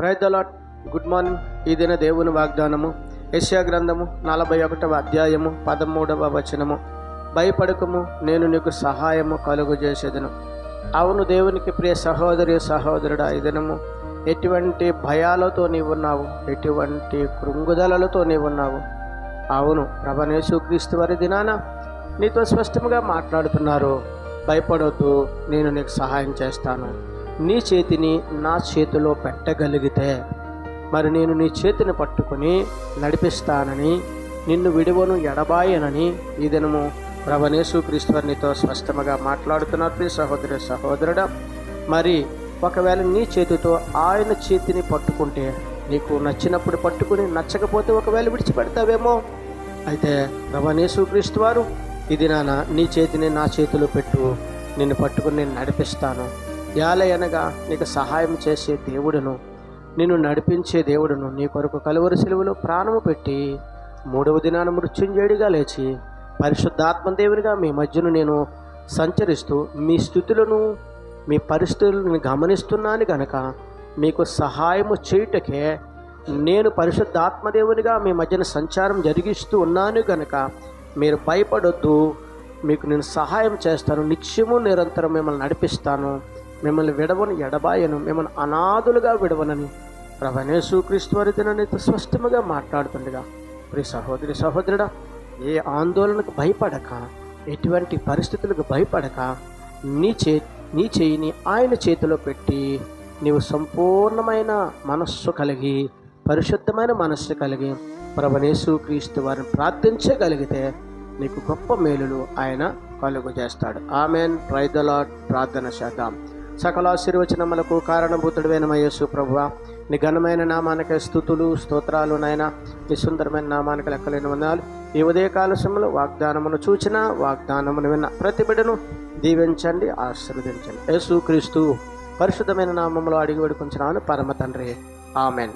Praise the Lord good morning ఈ దిన దేవుని వాగ్దానము. యశ్యా గ్రంథము నలభై ఒకటవ అధ్యాయము పదమూడవ వచనము. భయపడకము నేను నీకు సహాయము కలుగు చేసేదను అవును దేవునికి ప్రియ సహోదరి సహోదరుడా ఈ దినము ఎటువంటి భయాలతో నీవున్నావు ఎటువంటి కృంగుదలలతో నీవున్నావు అవును ప్రభనేసు క్రీస్తు వారి దినాన నీతో స్పష్టంగా మాట్లాడుతున్నారు. భయపడొద్దు నేను నీకు సహాయం చేస్తాను. నీ చేతిని నా చేతిలో పెట్టగలిగితే మరి నేను నీ చేతిని పట్టుకొని నడిపిస్తానని నిన్ను విడువను ఎడబాయనని ఈ దినము ప్రభనేసు క్రీస్తు స్పష్టముగా స్పష్టంగా మాట్లాడుతున్నారు. ప్రియ సహోదరి సహోదరుడా మరి ఒకవేళ నీ చేతితో ఆయన చేతిని పట్టుకుంటే నీకు నచ్చినప్పుడు పట్టుకుని నచ్చకపోతే ఒకవేళ విడిచిపెడతావేమో? అయితే ప్రభనేసు క్రీస్తు వారు ఇది నాన్న నీ చేతిని నా చేతిలో పెట్టు నిన్ను పట్టుకుని నేను నడిపిస్తాను. యాలయనగా నీకు సహాయం చేసే దేవుడును నిన్ను నడిపించే దేవుడును నీ కొరకు కలువరి సెలవులో ప్రాణము పెట్టి మూడవ దినాన మృత్యుంజేడిగా లేచి పరిశుద్ధాత్మ దేవునిగా మీ మధ్యను నేను సంచరిస్తూ మీ స్థుతులను మీ పరిస్థితులను గమనిస్తున్నాను గనక మీకు సహాయము చేయుటకే నేను పరిశుద్ధాత్మదేవునిగా మీ మధ్యన సంచారం జరిగిస్తూ ఉన్నాను గనక మీరు భయపడొద్దు మీకు నేను సహాయం చేస్తాను నిత్యము నిరంతరం మిమ్మల్ని నడిపిస్తాను. మిమ్మల్ని విడవను ఎడబాయను మిమ్మల్ని అనాథులుగా విడవనని ప్రభనేసు క్రీస్తు వారి స్పష్టముగా మాట్లాడుతుండగా ప్రి సహోదరి సహోదరుడా ఏ ఆందోళనకు భయపడక ఎటువంటి పరిస్థితులకు భయపడక నీ చే నీ చేయిని ఆయన చేతిలో పెట్టి నీవు సంపూర్ణమైన మనస్సు కలిగి పరిశుద్ధమైన మనస్సు కలిగి ప్రభనేసు క్రీస్తు వారిని ప్రార్థించగలిగితే నీకు గొప్ప మేలులు ఆయన కలుగు చేస్తాడు ఆమెన్ ప్రైదలాడ్ ప్రార్థన చేద్దాం. సకల ఆశీర్వచనములకు కారణభూతుడైన యేసు ప్రభువ. నీ ఘనమైన నామానికి స్థుతులు స్తోత్రాలు నాయన. నీ సుందరమైన నామానికి లెక్కలేని వందాలు ఈ ఉదయకాల సమయంలో వాగ్దానమును చూచిన వాగ్దానమును విన్న ప్రతి బిడ్డను దీవించండి ఆశీర్వదించండి. యేసు క్రీస్తు పరిశుద్ధమైన నామములు అడిగి వేడుకుంటున్నాను పరమ తండ్రి. ఆమెన్.